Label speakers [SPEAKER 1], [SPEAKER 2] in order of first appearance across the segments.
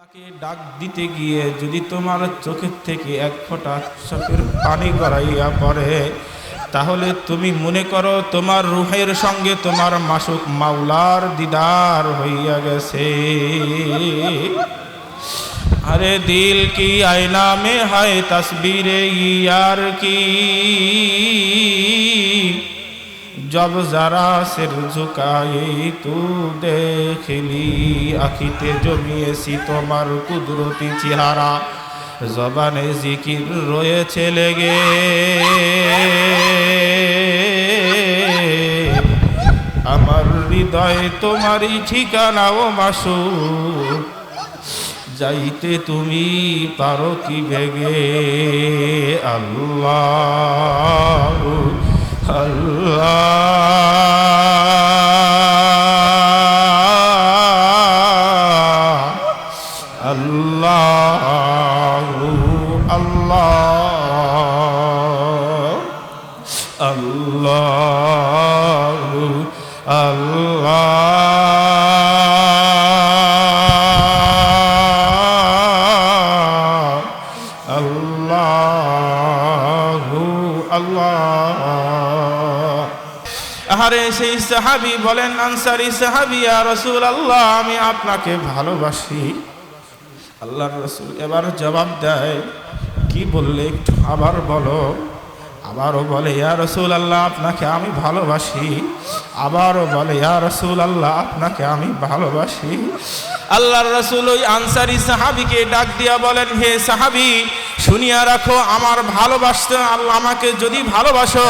[SPEAKER 1] তাকে ডাক দিতে গিয়ে যদি তোমার চোখের থেকে এক ফোঁটা চোখের পানি গড়াইয়া পড়ে, তাহলে তুমি মনে করো তোমার রুহের সঙ্গে তোমার মাসুক মাওলার দিদার হইয়া গেছে। আরে দিল কি আয়না মে হায়, তসবিরে ইয়ার কি? जब जरा सिर झुकाए तू देखली আখিতে জমিয়েছি তোমার কুদরতি চেহারা জবানে জিকির রয়েছে লেগে আমার হৃদয় তোমারই ঠিকানা ও মাসুক যাইতে তুমি পারো কি বেগে আল্লাহ Allah. সাহাবি বলেন, আনসারি সাহাবি আর রসুল আল্লাহ আমি আপনাকে ভালোবাসি। আল্লাহ রসুল এবার জবাব দেয়, কি বললে একটু আবার বলো। আবারও বলে, ইয়া রসুল আল্লাহ আপনাকে আমি ভালোবাসি। আবারও বলে, ইয়া রসুল আল্লাহ আপনাকে আমি ভালোবাসি। আল্লাহর রসুল ওই আনসারি সাহাবিকে ডাক দিয়া বলেন, হে সাহাবি, শুনিয়া রাখো, আমার ভালোবাসতে আল্লাহ আমাকে যদি ভালোবাসো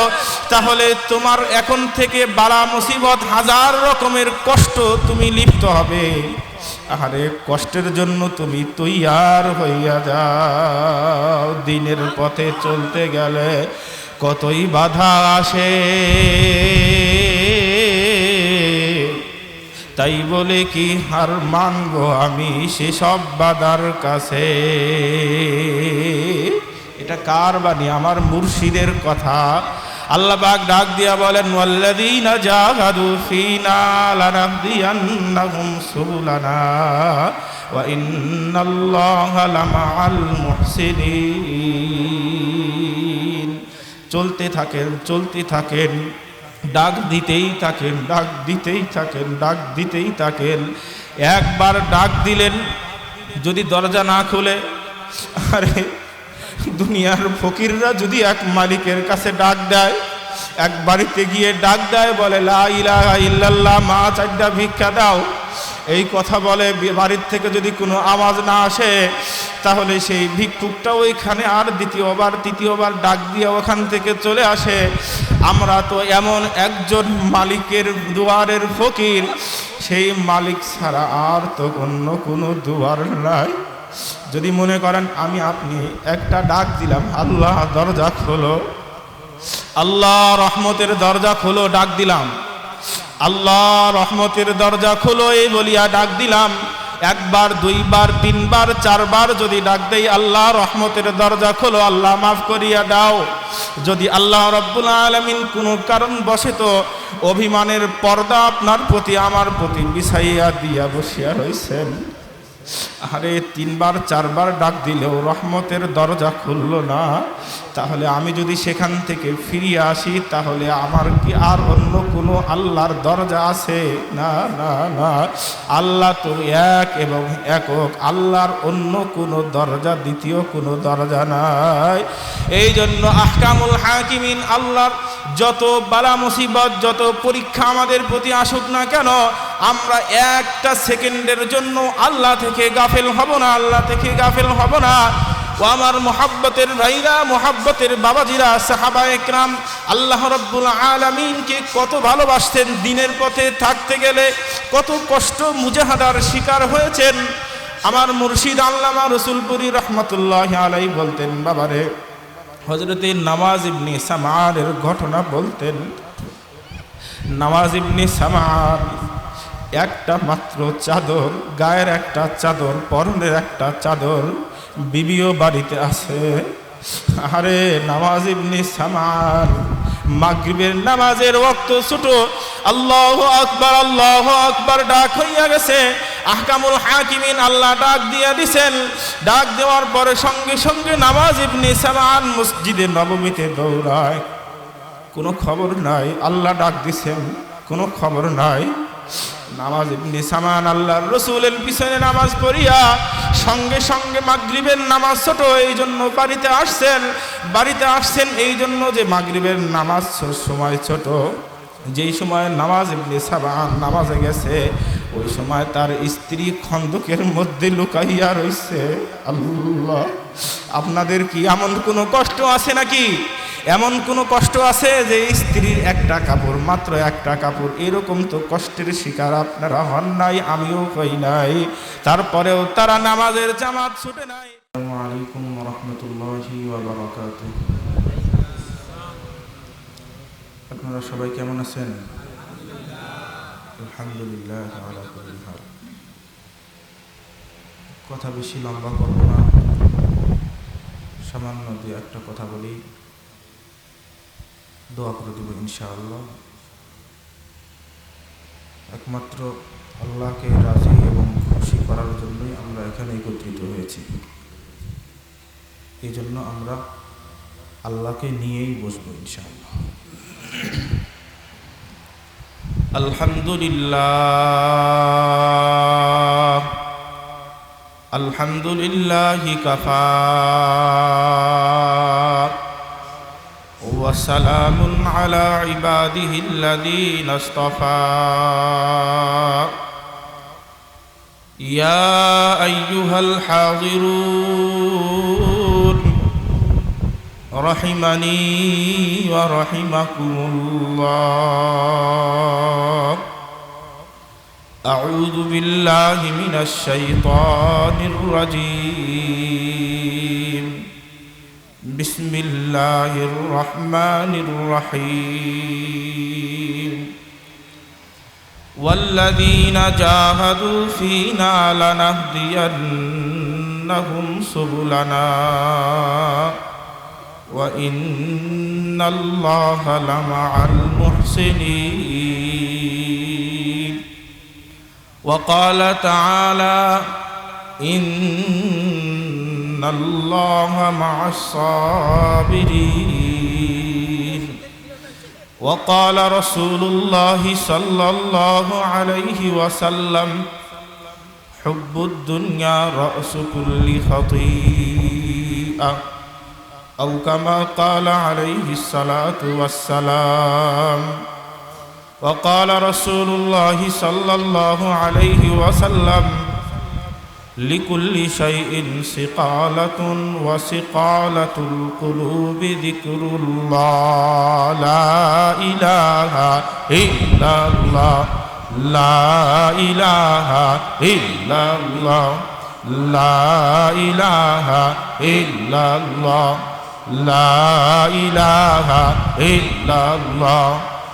[SPEAKER 1] তাহলে তোমার এখন থেকে বালা মুসিবত হাজার রকমের কষ্ট তুমি লিপ্ত হবে। আরে কষ্টের জন্য তুমি তৈয়ার হইয়া যাও। দিনের পথে চলতে গেলে কতই বাধা আসে। তাই বলে কি হার মানব আমি সেসব বাধার কাছে? এটা কার বাণী? আমার মুর্শিদের কথা আল্লাহ ডাক দিয়া বলেন চলতে থাকেন চলতে থাকেন, ডাক দিতেই থাকেন, ডাক দিতেই থাকেন, ডাক দিতেই থাকেন। একবার ডাক দিলেন, যদি দরজা না খুলে, আরে দুনিয়ার ফকিররা যদি এক মালিকের কাছে ডাক দেয়, এক বাড়িতে গিয়ে ডাক দেয়, বলে, লা মা চারটা ভিক্ষা দাও। এই কথা বলে বাড়ির থেকে যদি কোনো আওয়াজ না আসে, তাহলে সেই ভিক্ষুকটা ওইখানে আর দ্বিতীয়বার, তৃতীয়বার ডাক দিয়ে ওখান থেকে চলে আসে। আমরা তো এমন একজন মালিকের দুয়ারের ফকির, সেই মালিক ছাড়া আর তো অন্য কোনো দুয়ার নাই। যদি মনে করেন, আমি আপনি একটা ডাক দিলাম, আল্লাহ দরজা খোলো। আল্লাহ রহমতের দরজা খোলো, ডাক দিলাম। আল্লাহ রহমতের দরজা খোলো, এই বলিয়া ডাক দিলাম। একবার, দুইবার, তিনবার, চারবার যদি ডাক দেই, আল্লাহ রহমতের দরজা খোলো, আল্লাহ মাফ করিয়া দাও। যদি আল্লাহ রব্বুল আলমিন কোনো কারণ বসে তো অভিমানের পর্দা আপনার প্রতি, আমার প্রতি বিছাইয়া দিয়া বসিয়া রয়েছেন আরে তিনবার, চারবার ডাক দিলেও রহমতের দরজা খুলল না। তাহলে আমি যদি সেখান থেকে ফিরিয়ে আসি, তাহলে আমার কি আর অন্য কোনো আল্লাহর দরজা আছে? না না না। আল্লাহ তো এক এবং একক। আল্লাহর অন্য কোনো দরজা, দ্বিতীয় কোনো দরজা নাই। এই জন্য আহকামুল হাকিমিন, আল্লাহর যত বালা মুসিবত যত পরীক্ষা আমাদের প্রতি আসুক না কেন আমরা একটা সেকেন্ডের জন্য আল্লাহ থেকে গাফেল হব না, আল্লাহ থেকে গাফেল হব না। ও আমার মোহাব্বতের ভাইরা, মোহাব্বতের বাবাজিরা, সাহাবা একরাম, আল্লাহ রব্বুল আলমিনকে কত ভালোবাসতেন, দিনের পথে থাকতে গেলে কত কষ্ট মুজাহাদার শিকার হয়েছেন। আমার মুর্শিদ আল্লামা রসুলপুরি রহমতুল্লাহ আলাই বলতেন, বাবারে হজরতে নওয়াজ ইবনে সামারের ঘটনা বলতেন। নওয়াজ ইবনি সামার একটা মাত্র চাদর, গায়ের একটা চাদর, পরনের একটা চাদর বিবিও বাড়িতে আছে। আরে নামাজ ইবনে সামার, মাগরিবের নামাজের ওয়াক্ত ছোট। আল্লাহ আকবার আল্লাহ আকবার ডাক হইয়া গেছে। আহকামুল হাকিমিন আল্লাহ ডাক দিয়া দিছেন। ডাক দেওয়ার পরে সঙ্গে সঙ্গে নামাজ ইবনে সামান মসজিদে নবমীতে দৌড়ায়। কোনো খবর নাই, আল্লাহ ডাক দিছেন, কোনো খবর নাই। নামাজ ইবনে পিছনে নামাজ পড়িয়া সঙ্গে সঙ্গে মাগরিবের নামাজ ছোট, এই জন্য বাড়িতে আসছেন। বাড়িতে আসছেন এই জন্য যে মাগরিবের নামাজ সময় ছোট। যেই সময় নামাজে গেছে, ওই সময় তার স্ত্রী খন্দকের মধ্যে লুকাইয়া রইছে। আল্লাহ। আপনাদের কি এমন কোনো কষ্ট আছে নাকি? এমন কোনো কষ্ট আছে যে স্ত্রীর একটা কাপড়, মাত্র একটা কাপড়? এরকম তো কষ্টের শিকার আপনারা হন নাই, আমিও হই নাই। তারপরেও তারা নামাজের জামাত ছুটে নাই। আলাইকুম রহমতুল্লাহি আপনারা সবাই কেমন আছেন? আলহামদুলিল্লাহ। কথা বেশি লম্বা করব না। সামান্য দু একটা কথা বলি। দোয়া করে দেব ইনশাআল্লাহ। একমাত্র আল্লাহকে রাজি এবং খুশি করার জন্যই আমরা এখানে একত্রিত হয়েছি। এই জন্য আমরা আল্লাহকে নিয়েই বসবো ইনশাআল্লাহ। আলহামদুলিল্লাহ। الحمد لله كفى وسلام على عباده الذين اصطفى يا أيها الحاضرون رحمني ورحمكم الله أعوذ بالله من الشيطان الرجيم. بسم الله الرحمن الرحيم. والذين جاهدوا فينا لنهدينهم سبلنا. وإن الله لمع المحسنين. وقال تعالى إن الله مع الصابرين وقال رسول الله صلى الله عليه وسلم حب الدنيا رأس كل خطيئة أو كما قال عليه الصلاة والسلام وقال رسول الله صلى الله عليه وسلم لكل شيء سقالة وسقالة القلوب ذكر الله لا إله إلا الله لا إله إلا الله لا إله إلا الله لا إله إلا الله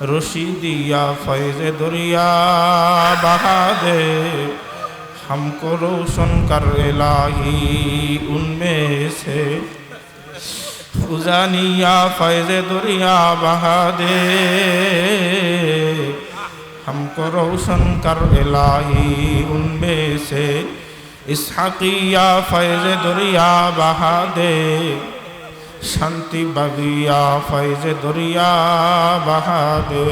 [SPEAKER 1] রশি দিয়া ফৈজে দরিয়া বাহা দে हमको रोशन कर इलाही उनमें से उजानिया फैज दुनिया बहा दे हमको रोशन कर इलाही उनमें से इसहाकिया फैज दुनिया बहा दे শান্তি বাগিয়া ফয়জে দরিয়া বাহাদে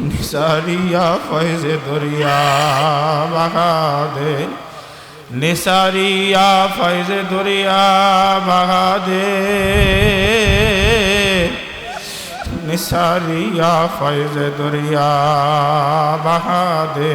[SPEAKER 1] নিসারিয়া ফয়জে দরিয়া বাহাদে নিসারিয়া ফয়জে দরিয়া বাহাদে নিসারিয়া ফয়জে দরিয়া বাহাদে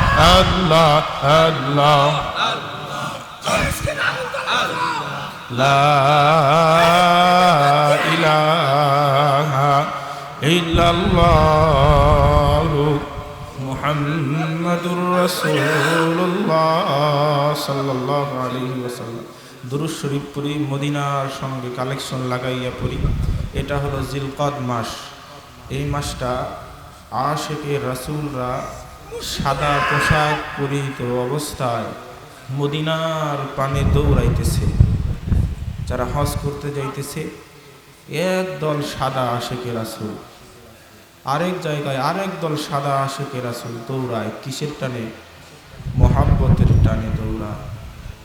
[SPEAKER 1] আল্লাহ আল্লাহ। লা ইলাহা ইল্লাল্লাহ মুহাম্মাদুর রাসূলুল্লাহ সাল্লাল্লাহু আলাইহি ওয়াসাল্লাম। দুরুজ শরীফ পড়ি, মদিনার সঙ্গে কালেকশন লাগাইয়া পড়ি। এটা হলো জিলকদ মাস। এই মাসটা আশেকে রাসূলরা সাদা পোশাক পরিহিত অবস্থায় মদিনার পানে দৌড়াইতেছে। যারা হজ করতে যাইতেছে, একদল সাদা আশেকে রাসুল। আরেক জায়গায় আরেক দল সাদা আশেকে রাসুল দৌড়ায়, কিসের টানে? মহাব্বতের টানে দৌড়ায়।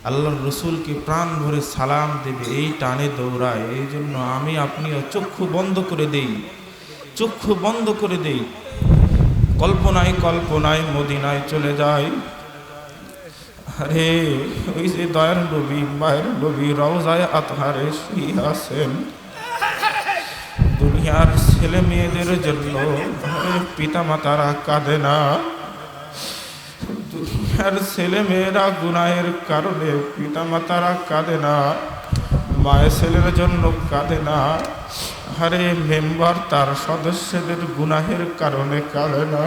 [SPEAKER 1] আল্লাহর রসুলকে প্রাণ ভরে সালাম দেবে, এই টানে দৌড়ায়। এই জন্য আমি আপনিও চক্ষু বন্ধ করে দেই, চক্ষু বন্ধ করে দেই। কল্পনায় কল্পনায় মদিনায় চলে যায়। আরে, ওই যে দয়ার নবী, মায়ের নবী রওজায় আতহারে শুয়ে আছেন। দুনিয়ার ছেলে মেয়েদের জন্য পিতা মাতারা কাঁদে না। দুনিয়ার ছেলে মেয়েরা গুনাহের কারণে পিতা মাতারা কাঁদে না। মায়ের ছেলের জন্য কাঁদে না। আরে মেম্বার, তার সদস্যদের গুনাহের কারণে কাঁদে না।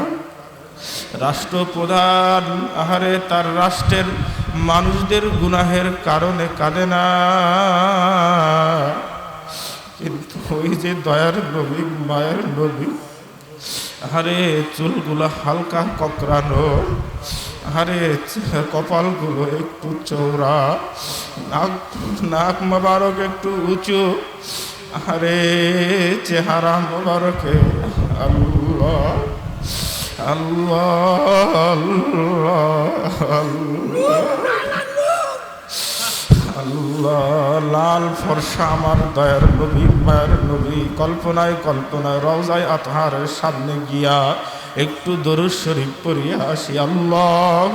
[SPEAKER 1] রাষ্ট্রপ্রধান, আহারে, তার রাষ্ট্রের মানুষদের গুনাহের কারণে কাঁদে না। কিন্তু ওই যে দয়ার নবী, মায়ের নবী আরে চুলগুলো হালকা ককরানো আরে কপালগুলো একটু চৌড়া নাক নাক মোবারক একটু উঁচু আরে চেহারা মোবারকে, আল্লাহ আল্লাহ আল্লাহ আল্লাহ লাল ফর্সা আমার দয়ার নবী, মায়ের নবী, কল্পনায় কল্পনায়, রওজায় আতহারের সামনে গিয়া একটু দরুদ শরীফ পড়িয়া আসি। আল্লাহ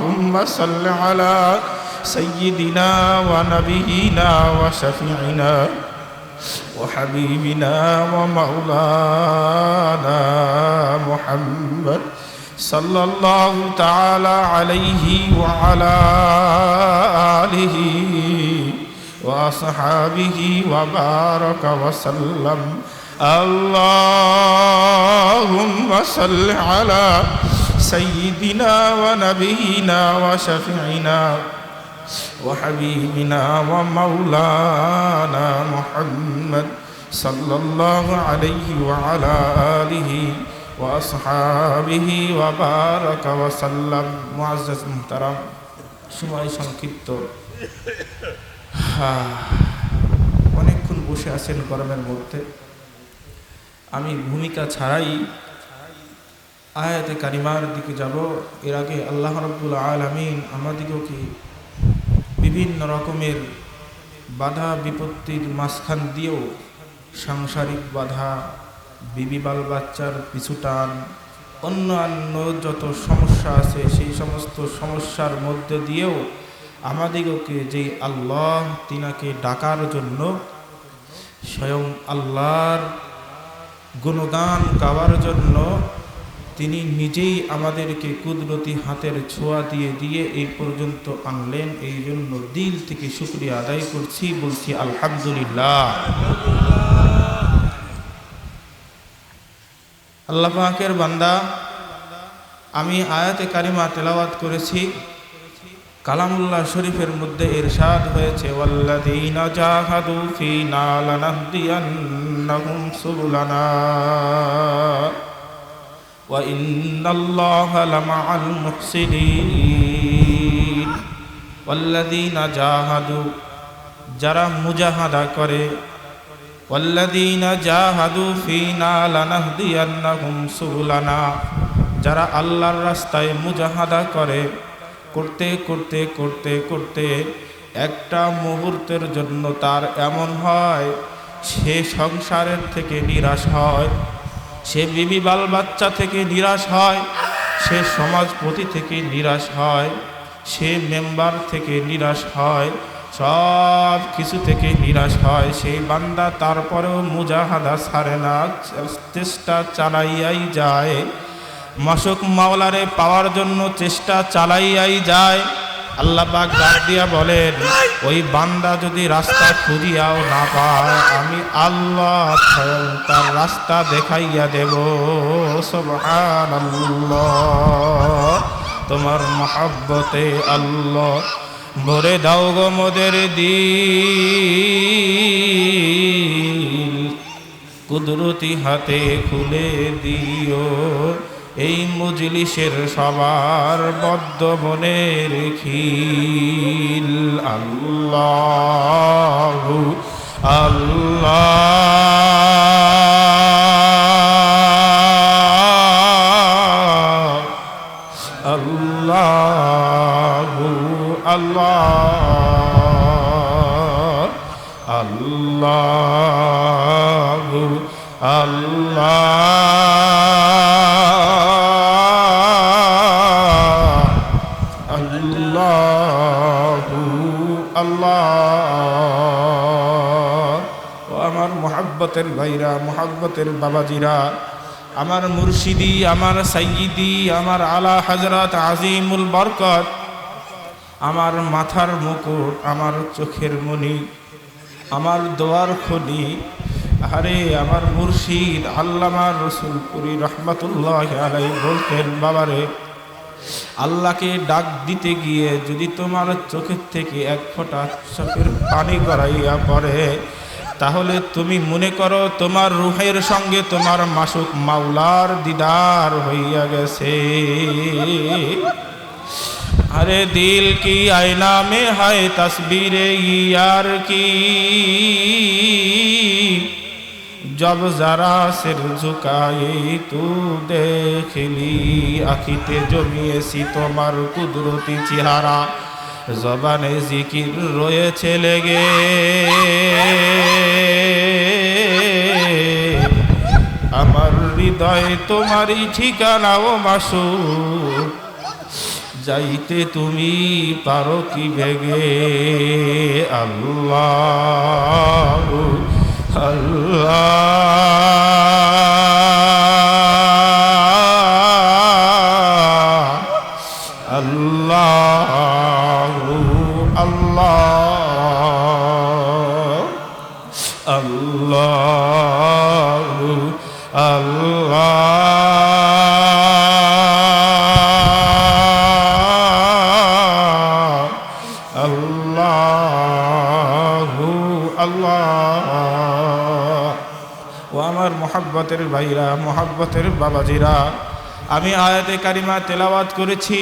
[SPEAKER 1] সাল্লি আলা ওয়া নাবিয়িনা ওয়া শাফিঈনা। وحبيبنا ومولانا محمد صلى الله تعالى عليه وعلى آله وأصحابه وبارك وسلم. اللهم صل على سيدنا ونبينا وشفيعنا وحبيبنا ومولانا محمد صلى الله عليه وعلى آله وأصحابه وبارك وسلم معزز محترم সময় সংক্ষিপ্ত হ্যাঁ, অনেকক্ষণ বসে আছেন গরমের মধ্যে আমি ভূমিকা ছাড়াই আয়াতে কারিমার দিকে যাব এর আগে আল্লাহ রব্বুল আলমিন আমাদিগকে বিভিন্ন রকমের বাধা বিপত্তির মাঝখান দিয়েও সাংসারিক বাধা, বিবি বাল বাচ্চার পিছুটান অন্যান্য যত সমস্যা আছে সেই সমস্ত সমস্যার মধ্যে দিয়েও আমাদিগকে যে আল্লাহ তিনাকে ডাকার জন্য স্বয়ং আল্লাহর গুণগান গাওয়ার জন্য তিনি নিজেই আমাদেরকে কুদরতি হাতের ছোঁয়া দিয়ে দিয়ে এই পর্যন্ত আনলেন। এই জন্য দিল থেকে শুক্রিয়া আদায় করছি, বলছি আলহামদুলিল্লাহ। আল্লাহ বান্দা, আমি আয়াতে কারিমা তেলাওয়াত করেছি। কালামুল্লাহ শরীফের মধ্যে ইরশাদ হয়েছে, ওয়াল্লাযীনা ওয়া ইন্নাল্লাহা লামাআল মুহসিনিন ওয়াল্লাযীনা জাহাদু যারা মুজাহাদা করে ওয়াল্লাযীনা জাহাদু ফীনা লানাহদিয়ান্নাহুম সুবুলানা যারা আল্লাহর রাস্তায় মুজাহাদা করে, করতে করতে করতে করতে একটা মুহূর্তের জন্য তার এমন হয়, সে সংসারের থেকে নিরাশ হয়। সে বিবি বাল বাচ্চা থেকে নিরাশ হয়, সে সমাজপতি থেকে নিরাশ হয়, সে মেম্বার থেকে নিরাশ হয়, সব কিছু থেকে নিরাশ হয়। সেই বান্দা তারপরেও মুজাহাদা ছাড়ে না, চেষ্টা চালাইয়াই যায়। মাসুক মাওলারে পাওয়ার জন্য চেষ্টা চালাইয়াই যায়। আল্লাহ পাক ডাক দিয়া বলেন ওই বান্দা যদি রাস্তা খুঁজিয়াও না পায় আমি আল্লাহ তার রাস্তা দেখাইয়া দেব। তোমার মহাব্বতে আল্লাহ ভরে দাও গো মোদের দিল। কুদরতি হাতে খুলে দিও। এই মজলিসের সবার বদ্ধ মনের খিল। আল্লাহ আল্লাহ। বাবাজিরা, আমার মুর্শিদি, আমার সাইয়িদি আমার আলা হজরত আজিমুল বরকত, আমার মাথার মুকুট, আমার চোখের মণি, আমার দোয়ার খনি, আরে আমার মুর্শিদ আল্লামা রসুলপুরি রহমতুল্লাহ আলাই বলতেন, বাবারে, আল্লাহকে ডাক দিতে গিয়ে যদি তোমার চোখের থেকে এক ফোঁটা চোখের পানি গড়াইয়া পড়ে তাহলে তুমি মনে করো তোমার রুহের সঙ্গে তোমার মাসুক মাওলার দিদার হইয়া গেছে। আরে দিল কি আয়না মে হায় তসবীরে ইয়ার কি? জব যারা সির ঝুকাই তু দেখলি আখিতে জমিয়েছি তোমার কুদরতি চেহারা। জবানে জিকির রয়েছে লেগে। আমার হৃদয় তোমারই ঠিকানা ও মাসুক যাইতে তুমি পারো কি ভেগে। আল্লাহ আল্লাহ। মোহাব্বতের ভাইরা, মোহাব্বতের বাবাজিরা। আমি আয়াতে কারিমা তেলাওয়াত করেছি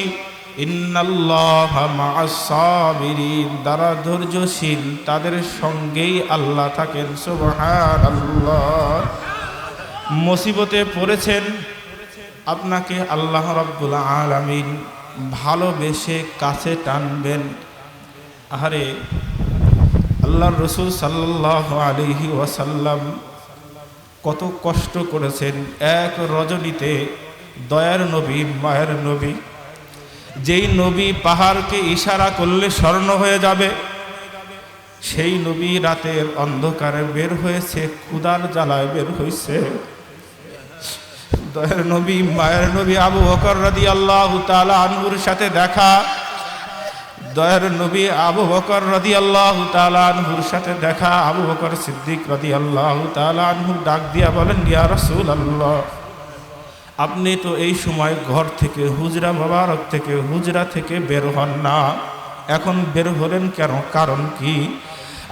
[SPEAKER 1] দ্বারা ধৈর্যশীল, তাদের সঙ্গেই আল্লাহ থাকেন মুসিবতে পড়েছেন, আপনাকে আল্লাহ রাব্বুল আলামিন ভালোবেসে কাছে টানবেন। আহারে, আল্লাহর রসুল সাল্লাহ আলিহি ওয়াসাল্লাম কত কষ্ট করেছেন এক রজনীতে দয়ার নবী, মায়ের নবী। যেই নবী পাহাড়কে ইশারা করলে স্বর্ণ হয়ে যাবে, সেই নবী রাতের অন্ধকারে বের হয়েছে ক্ষুদার জ্বালায় বের হয়েছে দয়ার নবী, মায়ের নবী আবু বকর রাদি আল্লাহ তালা আনহুর সাথে দেখা দয়ার নবী আবু বকর রদি আল্লাহ আনহুর সাথে দেখা, আবু বকর সিদ্দিক রদি আল্লাহ আনহুর ডাক দিয়া বলেন, ইয়া রসুল আল্লাহ আপনি তো এই সময় ঘর থেকে হুজরা মোবারক থেকে হুজরা থেকে বের হন না। এখন বের হলেন কেন? কারণ কি?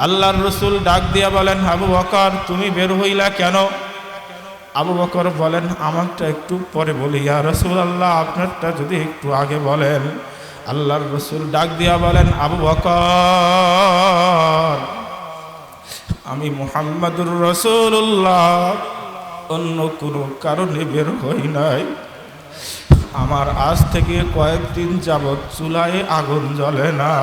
[SPEAKER 1] আল্লাহর রসুল ডাক দিয়া বলেন, আবু বকর, তুমি বের হইলা কেন? আবু বকর বলেন, আমারটা একটু পরে বলি, ইয়া রসুল আল্লাহ আপনারটা যদি একটু আগে বলেন। আল্লাহর রসুল ডাক দিয়া বলেন, আবু বকর, আমি মোহাম্মদুর রসুল্লাহ অন্য কোনো কারণে বের হই নাই। আমার আজ থেকে কয়েকদিন যাবৎ চুলায় আগুন জ্বলে না।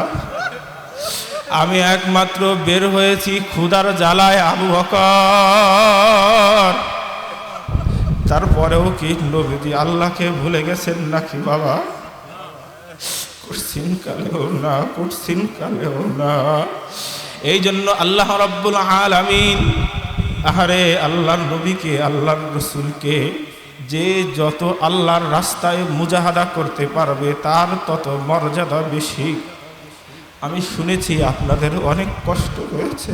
[SPEAKER 1] আমি একমাত্র বের হয়েছি ক্ষুদার জ্বালায়, আবু বকর। তারপরেও কি নবীজি আল্লাহকে ভুলে গেছেন নাকি বাবা? কালেও না কুরসিন কালেও না। এই জন্য আল্লাহ রব্বুল আলামিন, আহারে আল্লাহর নবীকে, আল্লাহর রসুলকে যে যত আল্লাহর রাস্তায় মুজাহাদা করতে পারবে, তার তত মর্যাদা বেশি। আমি শুনেছি আপনাদের অনেক কষ্ট হয়েছে।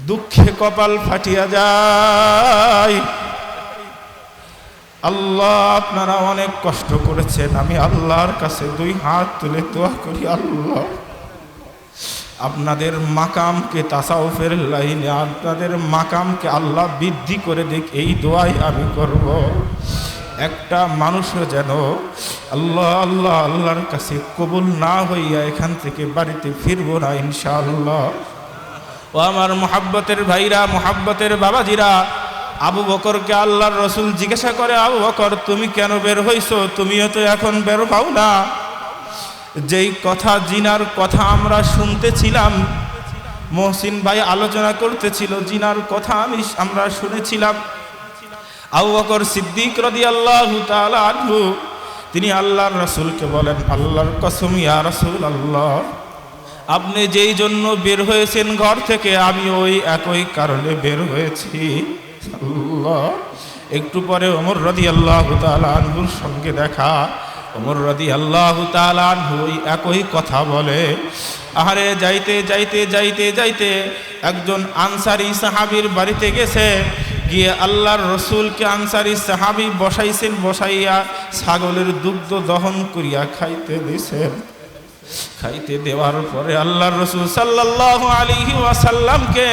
[SPEAKER 1] দুঃখে কপাল ফাটিয়া যায়। আল্লাহ, আপনারা অনেক কষ্ট করেছেন। আমি আল্লাহর কাছে দুই হাত তুলে দোয়া করি, আল্লাহ। আপনাদের মাকামকে, তাসাউফের লাইনে, আপনাদের মাকামকে আল্লাহ বৃদ্ধি করে দিক, এই দোয়াই আমি করব। একটা মানুষও যেন আল্লাহ আল্লাহ, আল্লাহর কাছে কবুল না হইয়া এখান থেকে বাড়িতে ফিরব না, ইনশাআল্লাহ। ও আমার মোহাব্বতের ভাইরা, মোহাব্বতের বাবাজিরা আবু বকরকে আল্লাহর রসুল জিজ্ঞাসা করে, আবু বকর, তুমি কেন বের হইছো? তুমিও তো এখন বের পাও না। যেই কথা, জিনার কথা আমরা শুনতেছিলাম, মহসিন ভাই আলোচনা করতেছিল, জিনার কথা আমি আমরা শুনেছিলাম। আবু বকর সিদ্দিক রদি আল্লাহ আনহু, তিনি আল্লাহর রসুলকে বলেন, আল্লাহর কসম, ইয়া রসুল আল্লাহ আপনি যেই জন্য বের হয়েছেন ঘর থেকে আমি ওই একই কারণে বের হয়েছি। একটু পরে ওমর রদি আল্লাহ আনহুর সঙ্গে দেখা। ওমর রদি আল্লাহ ওই একই কথা বলে, আহারে, যাইতে যাইতে যাইতে যাইতে একজন আনসারি সাহাবির বাড়িতে গেছে। গিয়ে আল্লাহর রসুলকে আনসারি সাহাবি বসাইছেন, বসাইয়া ছাগলের দুগ্ধ দহন করিয়া খাইতে দিছেন। খাইতে দেওয়ার পরে আল্লাহর রসুল সাল্লাহ আলিহি ওয়াসাল্লামকে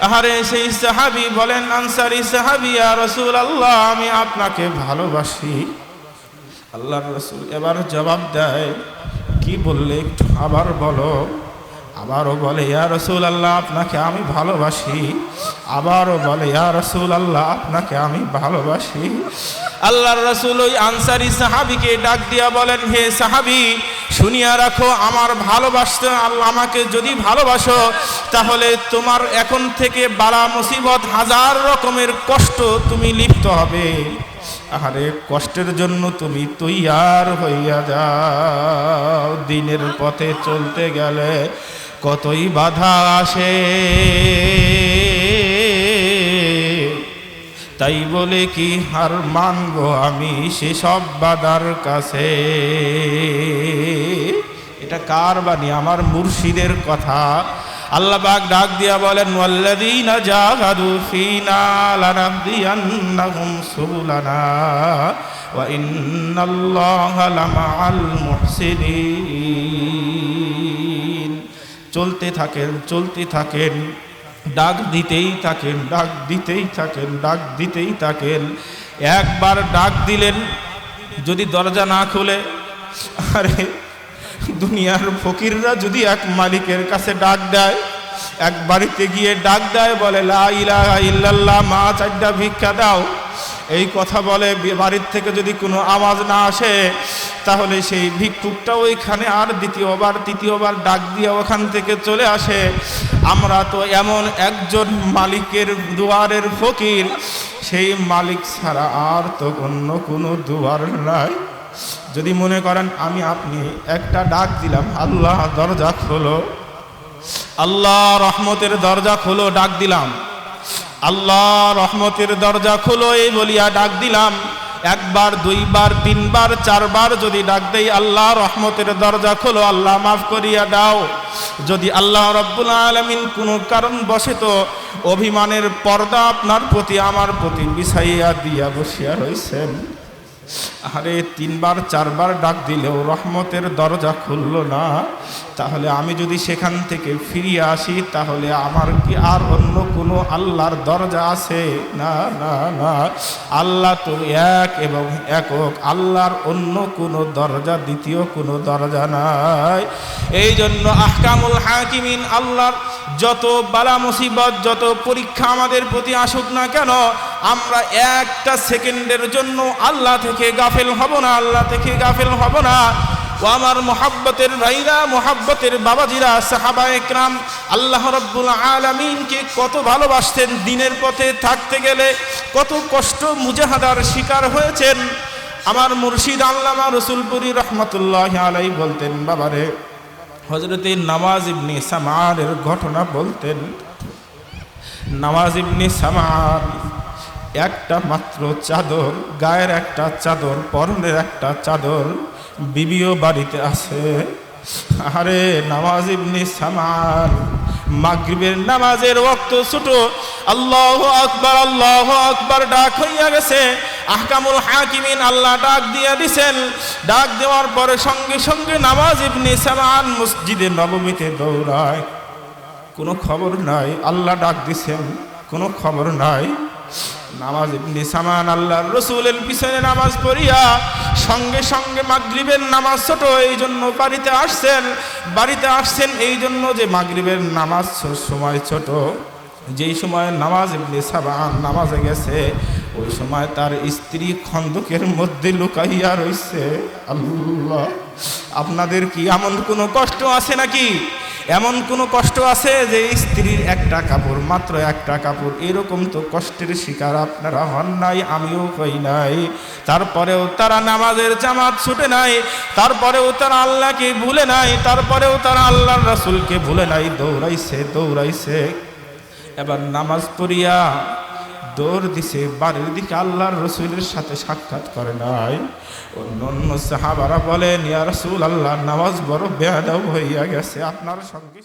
[SPEAKER 1] আহারে সেই সাহাবি বলেন, আনসারি সাহাবি আর রসুল আল্লাহ আমি আপনাকে ভালোবাসি। আল্লাহ রসুল এবার জবাব দেয়, কি বললে একটু আবার বলো। আবারও বলে, ইয়া রসুল আল্লাহ আপনাকে আমি ভালোবাসি। আবারও বলে, ইয়া রসুল আল্লাহ আপনাকে আমি ভালোবাসি। আল্লাহর রসুল ওই আনসারি সাহাবিকে ডাক দিয়া বলেন, হে সাহাবি, শুনিয়া রাখো, আমার ভালোবাসতে আল্লাহ আমাকে যদি ভালোবাসো, তাহলে তোমার এখন থেকে বালা মুসিবত হাজার রকমের কষ্ট তুমি লিপ্ত হবে। আহারে, কষ্টের জন্য তুমি তৈয়ার হইয়া যাও। দিনের পথে চলতে গেলে কতই বাধা আসে। তাই বলে কি হার মানব আমি সেসব বাধার কাছে? এটা কার বাণী? আমার মুর্শিদের কথা। আল্লাহ ডাক দিয়া বলেন, ওয়াল্লাযীনা জাহাদু ফীনা লানাহদিয়ান্নাহুম সুবুলানা ওয়া ইন্নাল্লাহা লামাআল মুহসিনিন। চলতে থাকেন চলতে থাকেন। ডাক দিতেই থাকেন, ডাক দিতেই থাকেন, ডাক দিতেই থাকেন। একবার ডাক দিলেন, যদি দরজা না খুলে, আরে, দুনিয়ার ফকিররা যদি এক মালিকের কাছে ডাক দেয়, এক বাড়িতে গিয়ে ডাক দেয়, বলে, লা ইলাহা ইল্লাল্লাহ, মা চারটা ভিক্ষা দাও। এই কথা বলে, বাড়ির থেকে যদি কোনো আওয়াজ না আসে তাহলে সেই ভিক্ষুকটা ওইখানে আর দ্বিতীয়বার, তৃতীয়বার ডাক দিয়ে ওখান থেকে চলে আসে। আমরা তো এমন একজন মালিকের দুয়ারের ফকির, সেই মালিক ছাড়া আর তো অন্য কোনো দুয়ার নাই। যদি মনে করেন, আমি আপনি একটা ডাক দিলাম, আল্লাহ দরজা খোলো। আল্লাহ রহমতের দরজা খোলো, ডাক দিলাম। আল্লাহ রহমতের দরজা খোলো, এই বলিয়া ডাক দিলাম। একবার, দুইবার, তিনবার, চারবার যদি ডাক দেই, আল্লাহ রহমতের দরজা খোলো, আল্লাহ মাফ করিয়া দাও। যদি আল্লাহ রব্বুল আলমিন কোনো কারণ বসে তো অভিমানের পর্দা আপনার প্রতি, আমার প্রতি বিছাইয়া দিয়া বসিয়া রয়েছেন আরে তিনবার, চারবার ডাক দিলেও রহমতের দরজা খুলল না। তাহলে আমি যদি সেখান থেকে ফিরিয়ে আসি, তাহলে আমার কি আর অন্য কোনো আল্লাহর দরজা আছে? না না না। আল্লাহ তো এক এবং একক। আল্লাহর অন্য কোনো দরজা, দ্বিতীয় কোনো দরজা নাই। এই জন্য আহকামুল হাকিমিন, আল্লাহর যত বালা মুসিবত, যত পরীক্ষা আমাদের প্রতি আসুক না কেন, আমরা একটা সেকেন্ডের জন্য আল্লাহ থেকে গাফেল হব না, আল্লাহ থেকে গাফেল হব না। ও আমার মোহাব্বতের ভাইরা, মোহাব্বতের বাবাজিরা, সাহাবা একরাম, আল্লাহ রব্বুল আলমিনকে কত ভালোবাসতেন দিনের পথে থাকতে গেলে, কত কষ্ট মুজাহাদার শিকার হয়েছেন। আমার মুর্শিদ আল্লামা রসুলপুরি রহমতুল্লাহ আলাই বলতেন, বাবারে হজরতে নামাজ ইবনি সামারের ঘটনা বলতেন, নামাজ ইবনি সামার একটা মাত্র চাদর, গায়ের একটা চাদর, পরনের একটা চাদর বিবিও বাড়িতে আছে। আরে নামাজ ইবনি সামার মাগরিবের নামাজের রক্ত ছোট, আল্লাহ আকবার আল্লাহ আকবার ডাক হইয়া গেছে। আহকামুল হাকিমিন আল্লাহ ডাক দিয়া দিছেন। ডাক দেওয়ার পরে সঙ্গে সঙ্গে নামাজ ইবনে সামান মসজিদে নবমীতে দৌড়ায়। কোনো খবর নাই, আল্লাহ ডাক দিছেন, কোনো খবর নাই। নামাজ ইবনে সামান, আল্লাহর রসুলের পিছনে নামাজ পড়িয়া সঙ্গে সঙ্গে মাগরিবের নামাজ ছোট এই জন্য বাড়িতে আসছেন বাড়িতে আসছেন এই জন্য যে মাগরিবের নামাজ সময় ছোট। যেই সময় নামাজ ইবনে সাবান নামাজে গেছে ওই সময় তার স্ত্রী খন্দকের মধ্যে লুকাইয়া রইছে। আল্লাহ, আপনাদের কি এমন কোনো কষ্ট আছে নাকি? এমন কোনো কষ্ট আছে যে স্ত্রীর একটা কাপড়, মাত্র একটা কাপড়? এরকম তো কষ্টের শিকার আপনারা হন নাই, আমিও হই নাই। তারপরেও তারা নামাজের জামাত ছুটে নাই, তারপরেও তারা আল্লাহকে ভুলে নাই, তারপরেও তারা আল্লাহর রাসূলকে ভুলে নাই, দৌড়াইছে দৌড়াইছে। এবার নামাজ পড়িয়া দৌড় দিছে, বাড়ির দিকে আল্লাহর রসুলের সাথে সাক্ষাৎ করে নাই। অন্য অন্য সাহাবারা বলেন, ইয়া রসুল আল্লাহ নামাজ বড় বেয়াদাও হইয়া গেছে, আপনার সঙ্গে